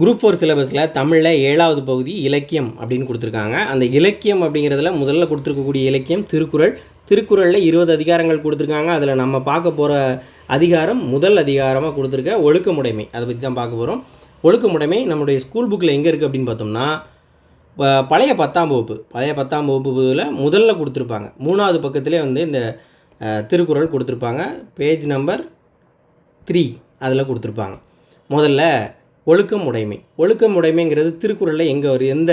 Group four சிலபஸில் தமிழில் ஏழாவது பகுதி இலக்கியம் அப்படின்னு கொடுத்துருக்காங்க. அந்த இலக்கியம் அப்படிங்கிறதுல முதல்ல கொடுத்துருக்கக்கூடிய இலக்கியம் திருக்குறள். திருக்குறளில் இருபது அதிகாரங்கள் கொடுத்துருக்காங்க. அதில் நம்ம பார்க்க போகிற அதிகாரம் முதல் அதிகாரமாக கொடுத்துருக்க ஒழுக்கமுடைமை. அதை பற்றி தான் பார்க்க போகிறோம் ஒழுக்கமுடைமை நம்முடைய ஸ்கூல் புக்கில் எங்கே இருக்குது அப்படின்னு பார்த்தோம்னா பழைய பத்தாம் வகுப்பு. பழைய பத்தாம் வகுப்புல முதல்ல கொடுத்துருப்பாங்க. மூணாவது பக்கத்திலே வந்து இந்த திருக்குறள் கொடுத்துருப்பாங்க. பேஜ் நம்பர் த்ரீ அதில் கொடுத்துருப்பாங்க. முதல்ல ஒழுக்கம் உடைமை ஒழுக்கம் உடைமைங்கிறது திருக்குறளில் எங்கே வரும் எந்த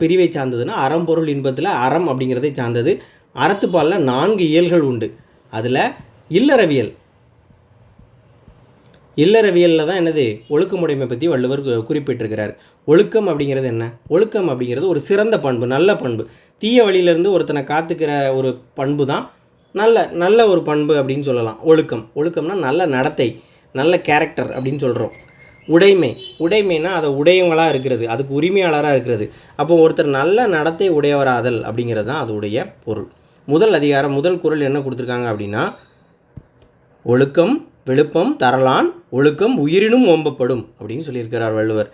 பிரிவை சார்ந்ததுன்னா அறம்பொருள் இன்பத்தில் அறம் அப்படிங்கிறதை சார்ந்தது. அறத்துப்பாலில் நான்கு இயல்கள் உண்டு. அதில் இல்லறவியல். இல்லறவியலில் தான் என்னது? ஒழுக்கமுடைமை பற்றி வள்ளுவர் குறிப்பிட்டிருக்கிறார். ஒழுக்கம் அப்படிங்கிறது என்ன? ஒழுக்கம் அப்படிங்கிறது ஒரு சிறந்த பண்பு நல்ல பண்பு. தீய வழியிலேருந்து ஒருத்தனை காத்துக்கிற ஒரு பண்பு தான் நல்ல நல்ல ஒரு பண்பு அப்படின்னு சொல்லலாம். ஒழுக்கம். ஒழுக்கம்னா நல்ல நடத்தை நல்ல கேரக்டர் அப்படின்னு சொல்கிறோம் உடைமை. உடைமைனா அதை உடையவங்களாக இருக்கிறது. அதுக்கு உரிமையாளராக இருக்கிறது. அப்போ ஒருத்தர் நல்ல நடத்தை உடையவராதல் அப்படிங்கிறது தான் அதோடைய பொருள். முதல் அதிகாரம் முதல் குறள் என்ன கொடுத்துருக்காங்க அப்படின்னா ஒழுக்கம் விழுப்பம் தரலான் ஒழுக்கம் உயிரினும் ஓம்பப்படும் அப்படின்னு சொல்லியிருக்கிறார் வள்ளுவர்.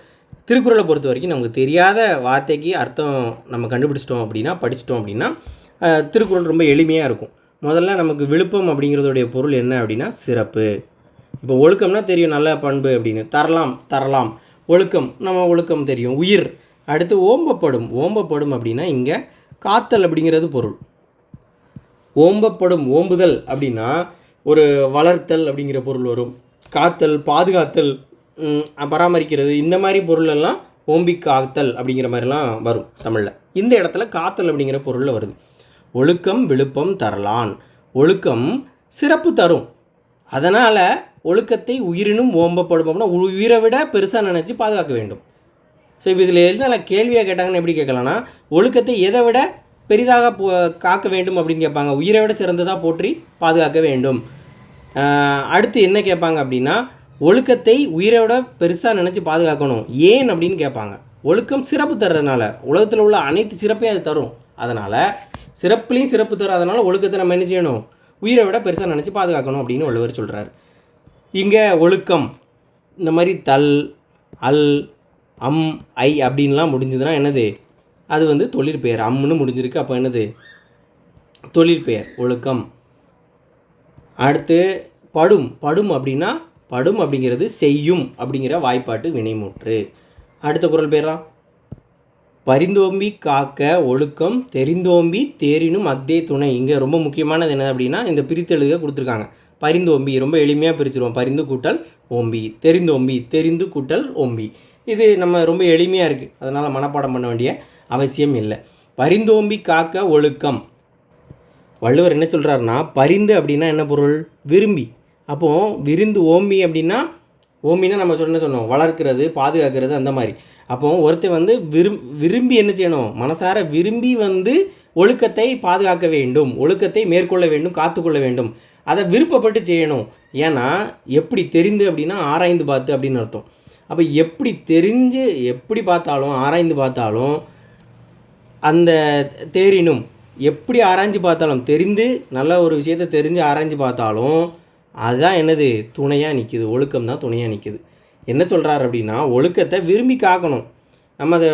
திருக்குறளை பொறுத்த வரைக்கும் நமக்கு தெரியாத வார்த்தைக்கு அர்த்தம் நம்ம கண்டுபிடிச்சிட்டோம் அப்படின்னா படிச்சிட்டோம் அப்படின்னா திருக்குறள் ரொம்ப எளிமையாக இருக்கும். முதல்ல நமக்கு விழுப்பம் அப்படிங்கிறதுடைய பொருள் என்ன அப்படின்னா சிறப்பு. இப்போ ஒழுக்கம்னா தெரியும் நல்ல பண்பு அப்படின்னு. தரலாம் தரலாம். ஒழுக்கம் நம்ம ஒழுக்கம் தெரியும். உயிர். அடுத்து ஓம்பப்படும். ஓம்பப்படும் அப்படின்னா இங்கே காத்தல் அப்படிங்கிறது பொருள். ஓம்பப்படும் ஓம்புதல் அப்படின்னா ஒரு வளர்த்தல் அப்படிங்கிற பொருள் வரும். காத்தல் பாதுகாத்தல் பராமரிக்கிறது இந்த மாதிரி பொருளெல்லாம் ஓம்பி காத்தல் அப்படிங்கிற மாதிரிலாம் வரும் தமிழில். இந்த இடத்துல காத்தல் அப்படிங்கிற பொருளில் வருது. ஒழுக்கம் விழுப்பம் தரலான். ஒழுக்கம் சிறப்பு தரும். அதனால் ஒழுக்கத்தை உயிரினும் ஓம்பப்படும் அப்படின்னா உயிரை விட பெருசாக நினச்சி பாதுகாக்க வேண்டும். ஸோ இப்போ இதில் என்ன கேள்வியாக கேட்டாங்கன்னு எப்படி கேட்கலாம்னா ஒழுக்கத்தை எதை விட பெரிதாக போ காக்க வேண்டும் அப்படின்னு கேட்பாங்க. உயிரை விட சிறந்ததாக போற்றி பாதுகாக்க வேண்டும். அடுத்து என்ன கேட்பாங்க அப்படின்னா ஒழுக்கத்தை உயிரை விட பெருசாக நினச்சி பாதுகாக்கணும். ஏன் அப்படின்னு கேட்பாங்க. ஒழுக்கம் சிறப்பு தர்றதுனால உலகத்தில் உள்ள அனைத்து சிறப்பையும் அது தரும். அதனால் சிறப்புலேயும் சிறப்பு தராதனால ஒழுக்கத்தை நம்ம என்ன செய்யணும்? உயிரை விட பெருசாக நினச்சி பாதுகாக்கணும் அப்படின்னு வள்ளுவர் சொல்கிறார் இங்கே ஒழுக்கம். இந்த மாதிரி தல் அல் அம் ஐ அப்படின்லாம் முடிஞ்சதுன்னா என்னது? அது வந்து தொழிற்பெயர் அம்னு முடிஞ்சிருக்கு. அப்போ என்னது? தொழிற்பெயர் ஒழுக்கம். அடுத்து படும். படும் அப்படின்னா படும் அப்படிங்கிறது செய்யும் அப்படிங்கிற வாய்ப்பாட்டு வினைமுற்று. அடுத்த குரல் பேரா பரிந்தோம்பி காக்க ஒழுக்கம் தெரிந்தோம்பி தேரினும் அத்தே துணை. இங்கே ரொம்ப முக்கியமானது என்ன அப்படின்னா இந்த பிரித்தெழுக கொடுத்துருக்காங்க. பரிந்தோம்பி ரொம்ப எளிமையாக பிரிச்சிருவோம். பரிந்து கூட்டல் ஓம்பி தெரிந்தோம்பி தெரிந்து கூட்டல் ஓம்பி இது நம்ம ரொம்ப எளிமையாக இருக்குது அதனால் மனப்பாடம் பண்ண வேண்டிய அவசியம் இல்லை. பரிந்தோம்பி காக்க ஒழுக்கம். வள்ளுவர் என்ன சொல்கிறாருன்னா பரிந்து அப்படின்னா என்ன பொருள்? விரும்பி. அப்போது விருந்து ஓம்பி அப்படின்னா ஓம்பினா நம்ம சொன்ன சொன்னோம்? வளர்க்கிறது பாதுகாக்கிறது அந்த மாதிரி. அப்போது ஒருத்தன் வந்து விரும் விரும்பி என்ன செய்யணும்? மனசார விரும்பி வந்து ஒழுக்கத்தை பாதுகாக்க வேண்டும். ஒழுக்கத்தை மேற்கொள்ள வேண்டும் காத்துக்கொள்ள வேண்டும். அதை விருப்பப்பட்டு செய்யணும். ஏன்னா எப்படி தெரிந்து அப்படின்னா ஆராய்ந்து பார்த்து அப்படின்னு அர்த்தம். அப்போ எப்படி தெரிஞ்சு எப்படி பார்த்தாலும் ஆராய்ந்து பார்த்தாலும் அந்த தேரினும் எப்படி ஆராய்ஞ்சு பார்த்தாலும் தெரிந்து நல்ல ஒரு விஷயத்தை தெரிஞ்சு ஆராய்ஞ்சு பார்த்தாலும் அதுதான் என்னது? துணையாக நிற்கிது ஒழுக்கம் தான் துணையாக நிற்கிது என்ன சொல்கிறாரு அப்படின்னா ஒழுக்கத்தை விரும்பி காக்கணும். நம்ம அதை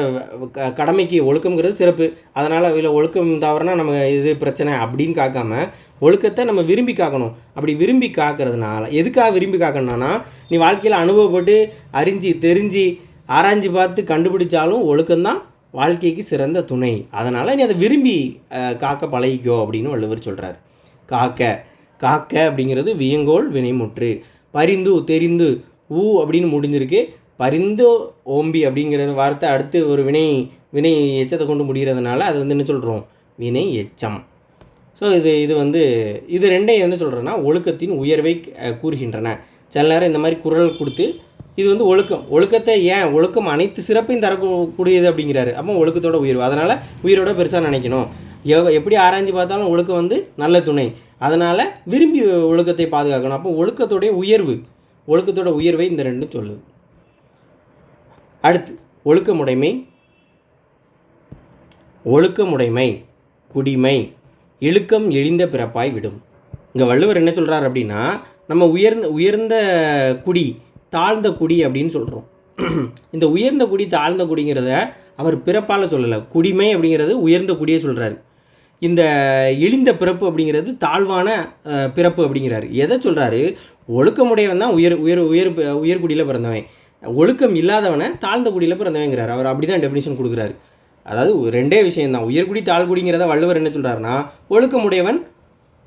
க கடமைக்கு ஒழுக்கங்கிறது சிறப்பு. அதனால் இல்லை ஒழுக்கம் தவறுனா நம்ம இது பிரச்சனை அப்படின்னு காக்காமல் ஒழுக்கத்தை நம்ம விரும்பி காக்கணும். அப்படி விரும்பி காக்கிறதுனால எதுக்காக விரும்பி காக்கணும்னா நீ வாழ்க்கையில் அனுபவப்பட்டு அறிஞ்சு தெரிஞ்சு ஆராய்ஞ்சு பார்த்து கண்டுபிடிச்சாலும் ஒழுக்கம்தான் வாழ்க்கைக்கு சிறந்த துணை. அதனால் நீ அதை விரும்பி காக்க பழகிக்கோ அப்படின்னு வள்ளுவர் சொல்கிறார் காக்க காக்க அப்படிங்கிறது வியங்கோல் வினைமுற்று. பரிந்து தெரிந்து ஊ அப்படின்னு முடிஞ்சிருக்கு. பரிந்து ஓம்பி அப்படிங்கிற வார்த்தை அடுத்து ஒரு வினை வினை எச்சத்தை கொண்டு முடிகிறதுனால அது வந்து என்ன சொல்கிறோம் வினை எச்சம். ஸோ இது இது வந்து இது ரெண்டையும் என்ன சொல்கிறேன்னா ஒழுக்கத்தின் உயர்வை கூறுகின்றன. சில நேரம் இந்த மாதிரி குரல் கொடுத்து இது வந்து ஒழுக்கம். ஒழுக்கத்தை ஏன் ஒழுக்கம் அனைத்து சிறப்பையும் தரக்கூடியது அப்படிங்கிறாரு. அப்போ ஒழுக்கத்தோட உயர்வு. அதனால் உயிரோட பெருசாக நினைக்கணும். எவ் எப்படி ஆராய்ஞ்சு பார்த்தாலும் ஒழுக்கம் வந்து நல்ல துணை. அதனால் விரும்பி ஒழுக்கத்தை பாதுகாக்கணும். அப்போ ஒழுக்கத்தோடைய உயர்வு ஒழுக்கத்தோட உயர்வை இந்த ரெண்டும் சொல்லுது. அடுத்து ஒழுக்கமுடைமை ஒழுக்கமுடைமை குடிமை. இழுக்கம் எழிந்த பிறப்பாய் விடும். இங்கே வள்ளுவர் என்ன சொல்கிறார் அப்படின்னா நம்ம உயர்ந்த உயர்ந்த குடி தாழ்ந்த குடி அப்படின்னு சொல்கிறோம் இந்த உயர்ந்த குடி தாழ்ந்த குடிங்கிறத அவர் பிறப்பால் சொல்லலை. குடிமை அப்படிங்கிறது உயர்ந்த குடியை சொல்கிறாரு இந்த இழிந்த பிறப்பு அப்படிங்கிறது தாழ்வான பிறப்பு அப்படிங்கிறாரு. எதை சொல்கிறாரு ஒழுக்கமுடையவன் தான் உயர் உயர் உயர் உயர்குடியில் பிறந்தவன். ஒழுக்கம் இல்லாதவனை தாழ்ந்த குடியில் பிறந்தவங்கிறார் அவர் அப்படி தான் டெஃபினிஷன் கொடுக்குறாரு. அதாவது ரெண்டே விஷயந்தான் உயர்குடி தாழ்குடிங்கிறத வள்ளுவர் என்ன சொல்கிறாருன்னா ஒழுக்கமுடையவன்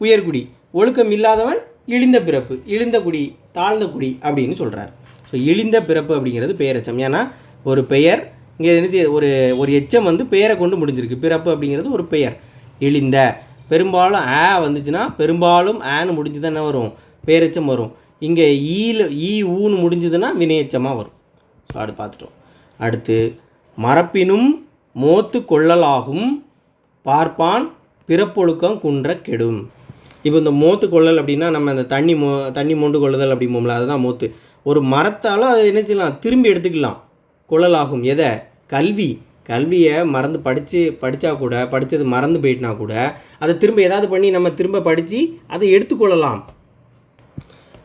உயர்குடி ஒழுக்கம் இல்லாதவன் இழிந்த பிறப்பு இழிந்த குடி தாழ்ந்த குடி அப்படின்னு சொல்கிறார் ஸோ இழிந்த பிறப்பு அப்படிங்கிறது பெயரச்சம் ஏன்னா ஒரு பெயர் இங்கே என்ன செய்ய ஒரு ஒரு எச்சம் வந்து பெயரை கொண்டு முடிஞ்சிருக்கு. பிறப்பு அப்படிங்கிறது ஒரு பெயர். இழிந்த. பெரும்பாலும் ஆ வந்துச்சுன்னா பெரும்பாலும் ஆன்னு முடிஞ்சு தான் என்ன வரும். பேரெச்சம் வரும். இங்கே ஈல ஈ ஊன்னு முடிஞ்சதுன்னா வினையச்சமாக வரும். ஸோ அடுத்து பார்த்துட்டோம். அடுத்து மரப்பினும் மோத்து கொள்ளலாகும் பார்ப்பான் பிறப்பொழுக்கம் குன்ற கெடும். இப்போ இந்த மோத்து கொள்ளல் அப்படின்னா நம்ம அந்த தண்ணி மோ தண்ணி மோண்டு கொள்ளுதல் அப்படிம்போம்ல அதுதான் மோத்து. ஒரு மரத்தாலும் அதை என்ன செய்யலாம்? திரும்பி எடுத்துக்கலாம். கொள்ளலாகும். எதை? கல்வி. கல்வியை மறந்து படித்து படித்தா கூட படித்தது மறந்து போயிட்டுனா கூட அதை திரும்ப ஏதாவது பண்ணி நம்ம திரும்ப படித்து அதை எடுத்துக்கொள்ளலாம்.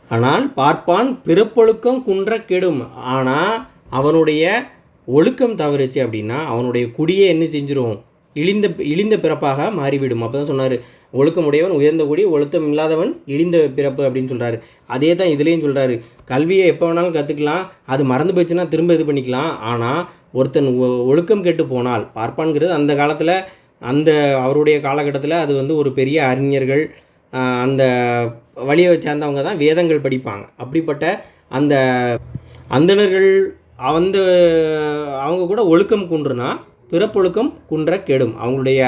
ஆனால் பார்ப்பான் பிறப்பொழுக்கம் குன்ற கெடும். ஆனால் அவனுடைய ஒழுக்கம் தவறுச்சு அப்படின்னா அவனுடைய குடியே என்ன செஞ்சிரும்? இழிந்த இழிந்த பிறப்பாக மாறிவிடும். அப்போ தான் சொன்னார் ஒழுக்கமுடையவன் உயர்ந்த குடி ஒழுக்கம் இல்லாதவன் இழிந்த பிறப்பு அப்படின்னு சொல்கிறாரு அதே தான் இதுலேயும் சொல்கிறாரு கல்வியை எப்போ வேணாலும் கற்றுக்கலாம் அது மறந்து போச்சுன்னா திரும்ப இது பண்ணிக்கலாம். ஆனால் ஒருத்தன் ஒ- ஒழுக்கம் கெட்டு போனால் பார்ப்பான்ங்கிறது அந்த காலத்தில் அந்த அவருடைய காலகட்டத்தில் அது வந்து ஒரு பெரிய அறிஞர்கள் அந்த வழியை சேர்ந்தவங்க தான் வேதங்கள் படிப்பாங்க. அப்படிப்பட்ட அந்த அந்தணர்கள் அந்த அவங்க கூட ஒழுக்கம் குன்றுனா பிறப்பொழுக்கம் குன்ற கெடும். அவங்களுடைய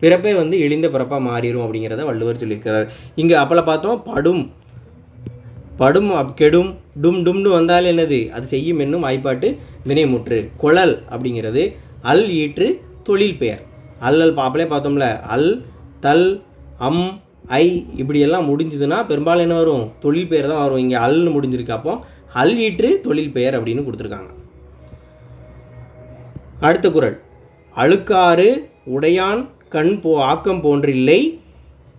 பிறப்பே வந்து இழிந்த பிறப்பாக மாறிடும் அப்படிங்கிறத வள்ளுவர் சொல்லியிருக்கிறார். இங்கே அப்போல்லாம் பார்த்தோம் படும். படும் அப் கெடும் டும் டும்னு வந்தால் என்னது? அது செய்யும் என்னும் வாய்ப்பாட்டு வினைமுற்று குழல் அப்படிங்கிறது அல் ஈற்று தொழில் பெயர். அல்லல் பாப்பலே பார்த்தோம்ல அல் தல் அம் ஐ இப்படியெல்லாம் முடிஞ்சதுன்னா பெரும்பாலும் என்ன வரும்? தொழில் பெயர் தான் வரும். இங்கே அல்னு முடிஞ்சிருக்கு. அப்போ அல் ஈற்று தொழில் பெயர் அப்படின்னு கொடுத்துருக்காங்க. அடுத்த குரல். அழுக்காறு உடையான் கண் போ ஆக்கம் போன்றில்லை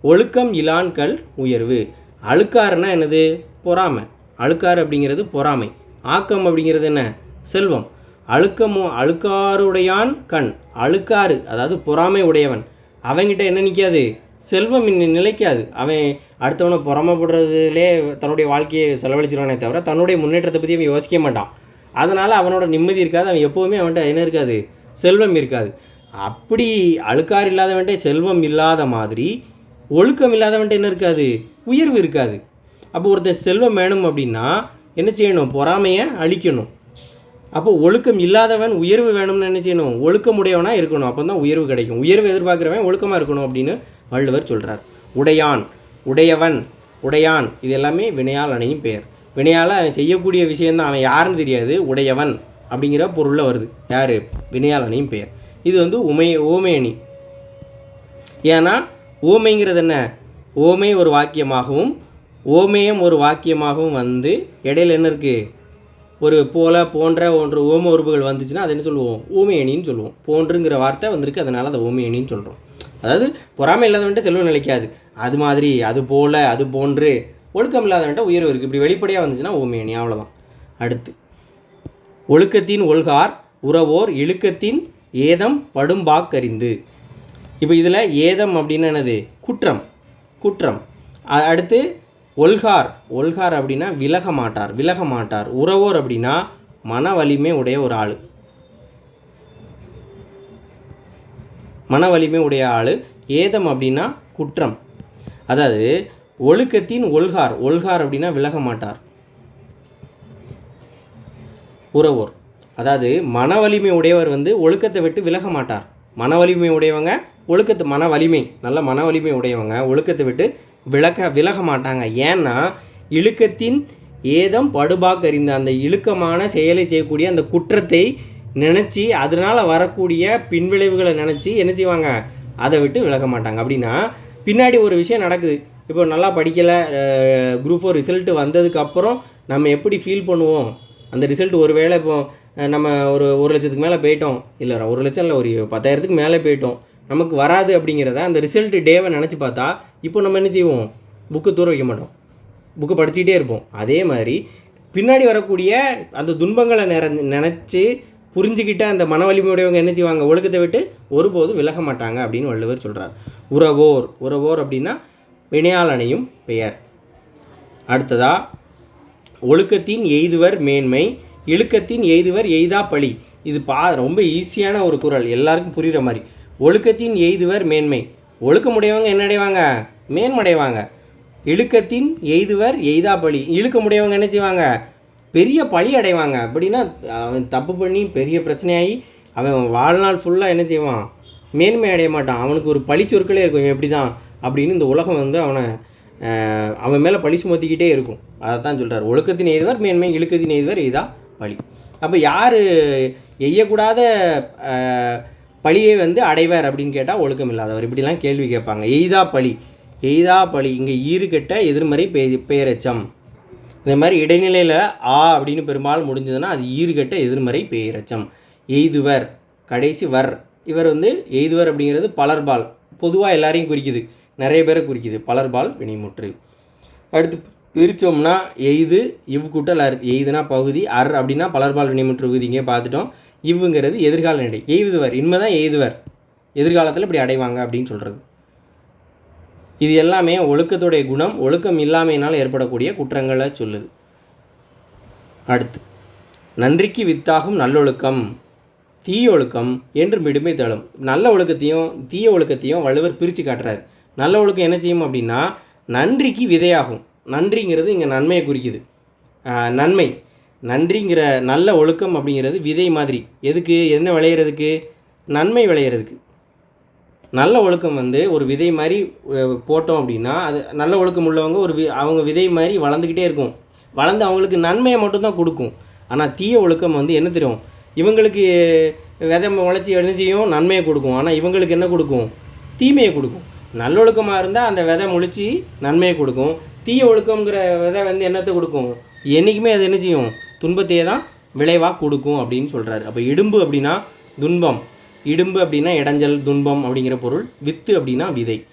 ஒழுக்கம் இலான் கல் உயர்வு. அழுக்காறுனா என்னது? பொறாமை. அழுக்காறு அப்படிங்கிறது பொறாமை. ஆக்கம் அப்படிங்கிறது என்ன? செல்வம். அழுக்கமோ அழுக்காறுடையான் கண். அழுக்காறு அதாவது பொறாமை உடையவன். அவன்கிட்ட என்ன நிற்காது செல்வம் இன்னும் நிலைக்காது. அவன் அடுத்தவனை பொறாமைப்படுறதுலே தன்னுடைய வாழ்க்கையை செலவழிச்சிருவானே தவிர தன்னுடைய முன்னேற்றத்தை பற்றி அவன் யோசிக்க மாட்டான். அதனால் அவனோட நிம்மதி இருக்காது. அவன் எப்போவுமே அவன்கிட்ட என்ன இருக்காது? செல்வம் இருக்காது. அப்படி அழுக்காறு இல்லாதவன்ட்டே செல்வம் இல்லாத மாதிரி ஒழுக்கம் இல்லாதவன்ட்டு என்ன இருக்காது? உயர்வு இருக்காது. அப்போ ஒருத்தன் செல்வம் வேணும் அப்படின்னா என்ன செய்யணும்? பொறாமையை அழிக்கணும். அப்போ ஒழுக்கம் இல்லாதவன் உயர்வு வேணும்னு என்ன செய்யணும்? ஒழுக்கமுடையவனாக இருக்கணும். அப்போ தான் உயர்வு கிடைக்கும். உயர்வு எதிர்பார்க்குறவன் ஒழுக்கமாக இருக்கணும் அப்படின்னு வள்ளுவர் சொல்கிறார் உடையான் உடையவன் உடையான். இது எல்லாமே வினையால் அணையும் பெயர். வினையால் அவன் செய்யக்கூடிய விஷயந்தான். அவன் யாருன்னு தெரியாது. உடையவன் அப்படிங்கிற பொருளில் வருது. யார்? வினையால் அணையும் பெயர். இது வந்து உமை அணி. ஏன்னா ஓமைங்கிறது என்ன? ஓமை ஒரு வாக்கியமாகவும் ஓமேயம் ஒரு வாக்கியமாகவும் வந்து இடையில என்ன இருக்குது ஒரு போல போன்ற ஒன்று ஓம உறுப்புகள் வந்துச்சுன்னா அதை என்ன சொல்லுவோம்? ஓமையணின்னு சொல்லுவோம். போன்றுங்கிற வார்த்தை வந்திருக்கு அதனால் அதை ஓமையணின்னு சொல்கிறோம் அதாவது பொறாமை இல்லாதவன்ட்ட செல்வம் நிலைக்காது. அது மாதிரி அது போல அது போன்று ஒழுக்கம் இல்லாதவன்ட்ட உயர்வு இருக்குது இப்படி வெளிப்படையாக வந்துச்சுன்னா ஓமையணி அவ்வளோதான் அடுத்து ஒழுக்கத்தின் ஒல்கார் உறவோர் இழுக்கத்தின் ஏதம் படும்பாக்கறிந்து. இப்போ இதில் ஏதம் அப்படின்னு என்னது? குற்றம். குற்றம். அடுத்து ஒல்கார் ஒல்கார் அப்படின்னா விலக மாட்டார் விலக மாட்டார் உறவோர் அப்படின்னா மன வலிமை உடைய ஒரு ஆள். மன வலிமை உடைய ஆள். ஏதம் அப்படின்னா குற்றம். அதாவது ஒழுக்கத்தின் ஒல்கார் ஒல்கார் அப்படின்னா விலக மாட்டார் உறவோர். அதாவது மன வலிமை உடையவர் வந்து ஒழுக்கத்தை விட்டு விலக மாட்டார் மன வலிமை உடையவங்க ஒழுக்கத்து மன வலிமை நல்ல மன வலிமை உடையவங்க ஒழுக்கத்தை விட்டு விளக்க விலக மாட்டாங்க. ஏன்னா இழுக்கத்தின் ஏதம் படுபாக்கறிந்த அந்த இழுக்கமான செயலை செய்யக்கூடிய அந்த குற்றத்தை நினச்சி அதனால் வரக்கூடிய பின்விளைவுகளை நினச்சி என்ன செய்வாங்க? அதை விட்டு விலக மாட்டாங்க. அப்படின்னா பின்னாடி ஒரு விஷயம் நடக்குது. இப்போ நல்லா படிக்கலை குரூப் ஃபோர் ரிசல்ட்டு வந்ததுக்கப்புறம் நம்ம எப்படி ஃபீல் பண்ணுவோம்? அந்த ரிசல்ட் ஒரு வேளை இப்போ நம்ம ஒரு ஒரு லட்சத்துக்கு மேலே போயிட்டோம். இல்லை ஒரு லட்சம் இல்லை ஒரு பத்தாயிரத்துக்கு மேலே போயிட்டோம். நமக்கு வராது அப்படிங்கிறத அந்த ரிசல்ட் டேவை நினச்சி பார்த்தா இப்போ நம்ம என்ன செய்வோம்? புக்கு தூர வைக்க மாட்டோம். புக்கு படிச்சுக்கிட்டே இருப்போம். அதே மாதிரி பின்னாடி வரக்கூடிய அந்த துன்பங்களை நிற நினச்சி புரிஞ்சுக்கிட்ட அந்த மன வலிமையுடையவங்க என்ன செய்வாங்க? ஒழுக்கத்தை விட்டு ஒருபோதும் விலக மாட்டாங்க அப்படின்னு வள்ளுவர் சொல்கிறார் உறவோர். உறவோர் அப்படின்னா வினையாளனையும் பெயர். அடுத்ததா ஒழுக்கத்தின் எய்துவர் மேன்மை இழுக்கத்தின் எய்துவர் எய்தா பழி. இது பா ரொம்ப ஈஸியான ஒரு குறள் எல்லாருக்கும் புரிகிற மாதிரி. ஒழுக்கத்தின் எய்துவர் மேன்மை. ஒழுக்கமுடையவங்க என்ன அடைவாங்க மேன்மடைவாங்க இழுக்கத்தின் எய்துவர் எய்தா பழி. இழுக்கமுடையவங்க என்ன செய்வாங்க? பெரிய பழி அடைவாங்க. அப்படின்னா அவன் தப்பு பண்ணி பெரிய பிரச்சனையாகி அவன் வாழ்நாள் ஃபுல்லாக என்ன செய்வான்? மேன்மை அடைய மாட்டான். அவனுக்கு ஒரு பழி சொற்களே இருக்கும். இவன் எப்படி தான் அப்படின்னு இந்த உலகம் வந்து அவனை அவன் மேலே பழி சுமத்திக்கிட்டே இருக்கும். அதை தான் சொல்கிறார் ஒழுக்கத்தின் எய்துவர் மேன்மை இழுக்கத்தின் எய்துவர் எய்தா பழி. அப்போ யார் எய்யக்கூடாத பழியை வந்து அடைவர் அப்படின்னு கேட்டால் ஒழுக்கம் இல்லாதவர். இப்படிலாம் கேள்வி கேட்பாங்க. எய்தா பழி. எய்தா பழி. இங்கே ஈறுகட்ட எதிர்மறை பே பெயரச்சம் இந்த மாதிரி இடைநிலையில் ஆ அப்படின்னு பெரும்பாலும் முடிஞ்சதுன்னா அது ஈறுகட்ட எதிர்மறை பெயரச்சம் எய்துவர். கடைசி வர். இவர் வந்து எய்துவர் அப்படிங்கிறது பலர்பால். பொதுவாக எல்லாரையும் குறிக்குது. நிறைய பேரை குறிக்குது. பலர்பால் வினைமுற்று அடுத்து பிரித்தோம்னா எய்து இவ் கூட்டல் அர் எய்துனா பகுதி அர் அப்படின்னா பலர்பால் வினைமுற்று விகுதி இங்கே பார்த்துட்டோம். இவ்வுங்கிறது எதிர்கால நடை எய்துவர் இனிமே தான் எய்துவர். எதிர்காலத்தில் இப்படி அடைவாங்க அப்படின்னு சொல்கிறது இது எல்லாமே ஒழுக்கத்துடைய குணம் ஒழுக்கம் இல்லாமையினால் ஏற்படக்கூடிய குற்றங்களை சொல்லுது. அடுத்து நன்றிக்கு வித்தாகும் நல்லொழுக்கம் தீய ஒழுக்கம் என்று மிடுமை தழும். நல்ல ஒழுக்கத்தையும் தீய ஒழுக்கத்தையும் வள்ளுவர் பிரித்து காட்டுறாரு. நல்ல ஒழுக்கம் என்ன செய்யும் அப்படின்னா நன்றிக்கு விதையாகும். நன்றிங்கிறது இங்கே நன்மையை குறிக்குது. நன்மை. நன்றிங்கிற நல்ல ஒழுக்கம் அப்படிங்கிறது விதை மாதிரி. எதுக்கு? என்ன விளையிறதுக்கு? நன்மை விளையிறதுக்கு. நல்ல ஒழுக்கம் வந்து ஒரு விதை மாதிரி போட்டோம் அப்படின்னா அது நல்ல ஒழுக்கம் உள்ளவங்க ஒரு வி- அவங்க விதை மாதிரி வளர்ந்துக்கிட்டே இருக்கும். வளர்ந்து அவங்களுக்கு நன்மையை மட்டும்தான் கொடுக்கும். ஆனால் தீய ஒழுக்கம் வந்து என்ன தெரியும்? இவங்களுக்கு விதை முளைச்சி விளைஞ்சியும் நன்மையை கொடுக்கும். ஆனால் இவங்களுக்கு என்ன கொடுக்கும்? தீமையை கொடுக்கும். நல்லொழுக்கமாக இருந்தால் அந்த விதை முளைச்சி நன்மையை கொடுக்கும். தீய ஒழுக்கங்கிற விதை வந்து என்னத்தை கொடுக்கும்? என்றைக்குமே அது என்ன செய்யும்? துன்பத்தையே தான் விளைவாக கொடுக்கும் அப்படின்னு சொல்கிறாரு அப்போ இடும்பு அப்படின்னா துன்பம். இடும்பு அப்படின்னா இடைஞ்சல் துன்பம் அப்படிங்கிற பொருள். வித்து அப்படின்னா விதை.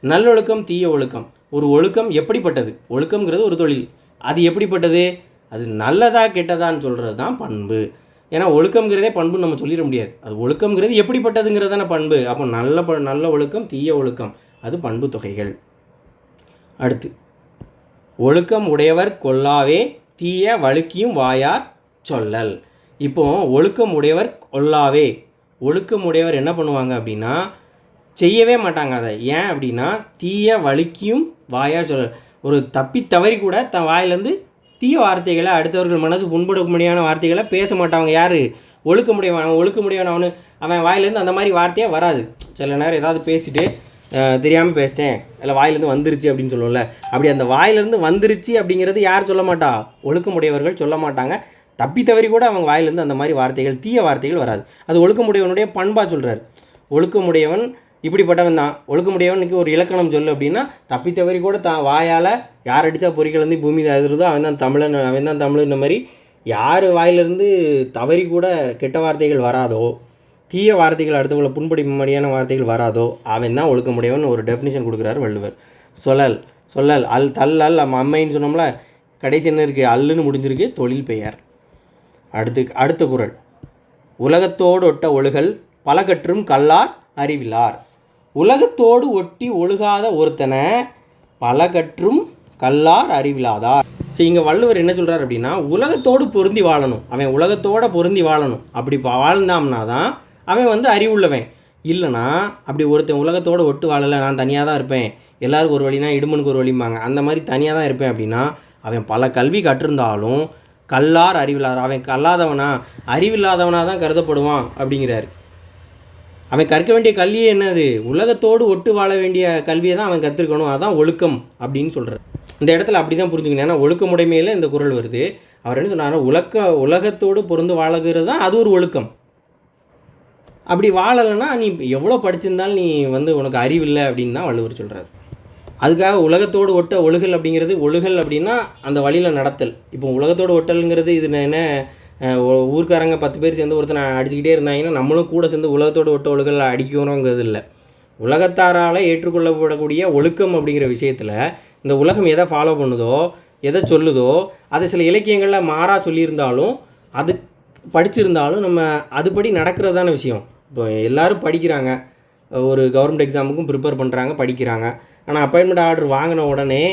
நல்லொழுக்கம் தீய ஒழுக்கம். ஒரு ஒழுக்கம் எப்படிப்பட்டது? ஒழுக்கம்ங்கிறது ஒரு தொழில். அது எப்படிப்பட்டது? அது நல்லதா கெட்டதான்னு சொல்கிறது தான் பண்பு. ஏன்னா ஒழுக்கம்ங்கிறதே பண்புன்னு நம்ம சொல்லிட முடியாது. அது ஒழுக்கம்ங்கிறது எப்படிப்பட்டதுங்கிறது தானே பண்பு. அப்போ நல்ல ப நல்ல ஒழுக்கம் தீய ஒழுக்கம். அது பண்பு தொகைகள். அடுத்து ஒழுக்கம் உடையவர் கொல்லாவே தீய வழுக்கியும் வாயார் சொல்லல். இப்போ ஒழுக்கம் உடையவர் கொல்லாவே ஒழுக்கம் உடையவர் என்ன பண்ணுவாங்க அப்படின்னா செய்யவே மாட்டாங்க அதை. ஏன் அப்படின்னா தீய வழுக்கியும் வாயார் சொல்லல். ஒரு தப்பி தவறி கூட தன் வாயிலேருந்து தீய வார்த்தைகளை அடுத்தவர்கள் மனசு புண்படும்படியான வார்த்தைகளை பேச மாட்டாங்க யார்? ஒழுக்க முடியவன் ஒழுக்க முடியவன் அவனு. அவன் வாயிலேருந்து அந்த மாதிரி வார்த்தையே வராது. சில நேரம் ஏதாவது பேசிட்டு தெரியாமல் பேசிட்டேன். இல்லை வாயிலேருந்து வந்துருச்சு அப்படின்னு சொல்லுவோம்ல. அப்படி அந்த வாயிலேருந்து வந்துருச்சு அப்படிங்கிறது யார் சொல்ல மாட்டா? ஒழுக்கமுடையவர்கள் சொல்ல மாட்டாங்க. தப்பி தவறி கூட அவங்க வாயிலேருந்து அந்த மாதிரி வார்த்தைகள் தீய வார்த்தைகள் வராது. அது ஒழுக்கமுடையவனுடைய பண்பாக சொல்கிறார் ஒழுக்கமுடையவன் இப்படிப்பட்டவன் தான். ஒழுக்கமுடையவனுக்கு ஒரு இலக்கணம் சொல்லு அப்படின்னா தப்பி தவறி கூட தான் வாயால் யார் அடித்தா பொறிக்கலந்து பூமி தகுதுறதோ அவன் தான் தமிழன் அவன் தான் தமிழ்ன்ற மாதிரி யார் வாயிலிருந்து தவறி கூட கெட்ட வார்த்தைகள் வராதோ தீய வார்த்தைகள் அடுத்தவங்களை புண்படிமடியான வார்த்தைகள் வராதோ அவன் தான் ஒழுக்கமுடையவன் ஒரு டெஃபினிஷன் கொடுக்குறாரு வள்ளுவர். சொல்லல் சொல்லல் அல் தல் அல் நம்ம அம்மைன்னு சொன்னோம்ல கடைசி என்ன இருக்குது அல்லுன்னு முடிஞ்சிருக்கு தொழில் பெயர். அடுத்து அடுத்த குரல். உலகத்தோடு ஒட்ட ஒழுகல் பல கற்றும் கல்லார் அறிவிலார். உலகத்தோடு ஒட்டி ஒழுகாத ஒருத்தனை பல கற்றும் கல்லார் அறிவிலாதார். சரி இங்கே வள்ளுவர் என்ன சொல்கிறார் அப்படின்னா உலகத்தோடு பொருந்தி வாழணும். அவன் உலகத்தோட பொருந்தி வாழணும். அப்படி வாழ்ந்தாம்னா தான் அவன் வந்து அறிவுள்ளவன். இல்லைனா அப்படி ஒருத்தன் உலகத்தோடு ஒட்டு வாழலை நான் தனியாக தான் இருப்பேன். எல்லாருக்கும் ஒரு வழினா இடுமனுக்கு ஒரு வழிம்பாங்க. அந்த மாதிரி தனியாக தான் இருப்பேன் அப்படின்னா அவன் பல கல்வி கற்றிருந்தாலும் கல்லார் அறிவிலார் அவன் கல்லாதவனா அறிவில்லாதவனாக தான் கருதப்படுவான் அப்படிங்கிறாரு. அவன் கற்க வேண்டிய கல்வியே என்னது? உலகத்தோடு ஒட்டு வாழ வேண்டிய கல்வியை தான் அவன் கற்றுக்கணும் அதான் ஒழுக்கம் அப்படின்னு சொல்கிறார் இந்த இடத்துல அப்படி தான் புரிஞ்சுக்கணும் ஏன்னா ஒழுக்கமுடைமையில் இந்த குறள் வருது. அவர் என்ன சொன்னார் உலக உலகத்தோடு பொருந்து வாழகிறது தான் அது ஒரு ஒழுக்கம். அப்படி வாழலைன்னா நீ எவ்வளோ படிச்சிருந்தாலும் நீ வந்து உனக்கு அறிவில்லை அப்படின்னு தான் வள்ளுவர் சொல்கிறார் அதுக்காக உலகத்தோடு ஒட்ட ஒழுகல் அப்படிங்கிறது ஒழுகல் அப்படின்னா அந்த வழியில் நடத்தல். இப்போ உலகத்தோடு ஒட்டலுங்கிறது இது என்ன ஊர்க்காரங்க பத்து பேர் சேர்ந்து ஒருத்தனை அடிச்சுக்கிட்டே இருந்தாங்கன்னா நம்மளும் கூட சேர்ந்து உலகத்தோடு ஒட்ட ஒழுகல் அடிக்கணுங்கிறது இல்லை. உலகத்தாரால் ஏற்றுக்கொள்ளப்படக்கூடிய ஒழுக்கம் அப்படிங்கிற விஷயத்தில் இந்த உலகம் எதை ஃபாலோ பண்ணுதோ எதை சொல்லுதோ அதை சில இலக்கியங்களில் மாறாக சொல்லியிருந்தாலும் அது படிச்சிருந்தாலும் நம்ம அதுபடி நடக்கிறதான விஷயம். இப்போ எல்லாரும் படிக்கிறாங்க. ஒரு கவர்மெண்ட் எக்ஸாமுக்கும் ப்ரிப்பேர் பண்ணுறாங்க படிக்கிறாங்க. ஆனால் அப்பாயின்மெண்ட் ஆர்டர் வாங்கின உடனே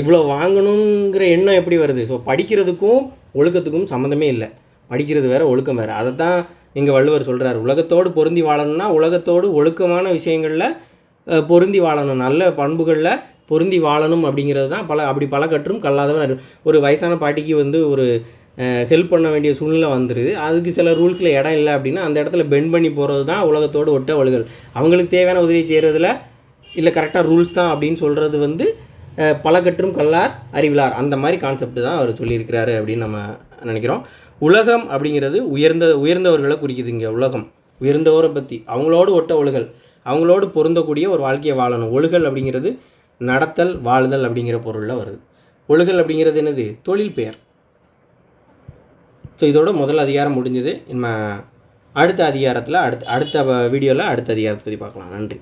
இவ்வளோ வாங்கணுங்கிற எண்ணம் எப்படி வருது? ஸோ படிக்கிறதுக்கும் ஒழுக்கத்துக்கும் சம்மந்தமே இல்லை. படிக்கிறது வேற ஒழுக்கம் வேறு. அதை தான் இங்கே வள்ளுவர் சொல்கிறார் உலகத்தோடு பொருந்தி வாழணும்னா உலகத்தோடு ஒழுக்கமான விஷயங்களில் பொருந்தி வாழணும். நல்ல பண்புகளில் பொருந்தி வாழணும் அப்படிங்கிறது தான் பல அப்படி பல கற்றும் கல்லாதவன் ஒரு வயசான பாட்டிக்கு வந்து ஒரு ஹெல்ப் பண்ண வேண்டிய சூழ்நிலை வந்துடுது அதுக்கு சில ரூல்ஸில் இடம் இல்லை அப்படின்னா அந்த இடத்துல பெண்ட் பண்ணி போகிறது தான் உலகத்தோடு ஒட்ட வழுகல் அவங்களுக்கு தேவையான உதவி செய்கிறதுல இல்லை கரெக்டாக ரூல்ஸ் தான் அப்படின்னு சொல்கிறது வந்து பல கற்றும் கல்லார் அறிவிலார். அந்த மாதிரி கான்செப்ட் தான் அவர் சொல்லியிருக்கிறாரு அப்படின்னு நம்ம நினைக்கிறோம். உலகம் அப்படிங்கிறது உயர்ந்த உயர்ந்தவர்களை குறிக்குது இங்கே உலகம். உயர்ந்தவரை பற்றி அவங்களோடு ஒட்ட ஒழுகல் அவங்களோடு பொருந்தக்கூடிய ஒரு வாழ்க்கையை வாழணும். ஒழுகல் அப்படிங்கிறது நடத்தல் வாழுதல் அப்படிங்கிற பொருளில் வருது. ஒழுகல் அப்படிங்கிறது என்னது? தொழில் பெயர். ஸோ இதோட முதல் அதிகாரம் முடிஞ்சது. நம்ம அடுத்த அதிகாரத்தில் அடுத்த அடுத்த வீடியோவில் அடுத்த அதிகாரத்தை பற்றி பார்க்கலாம். நன்றி.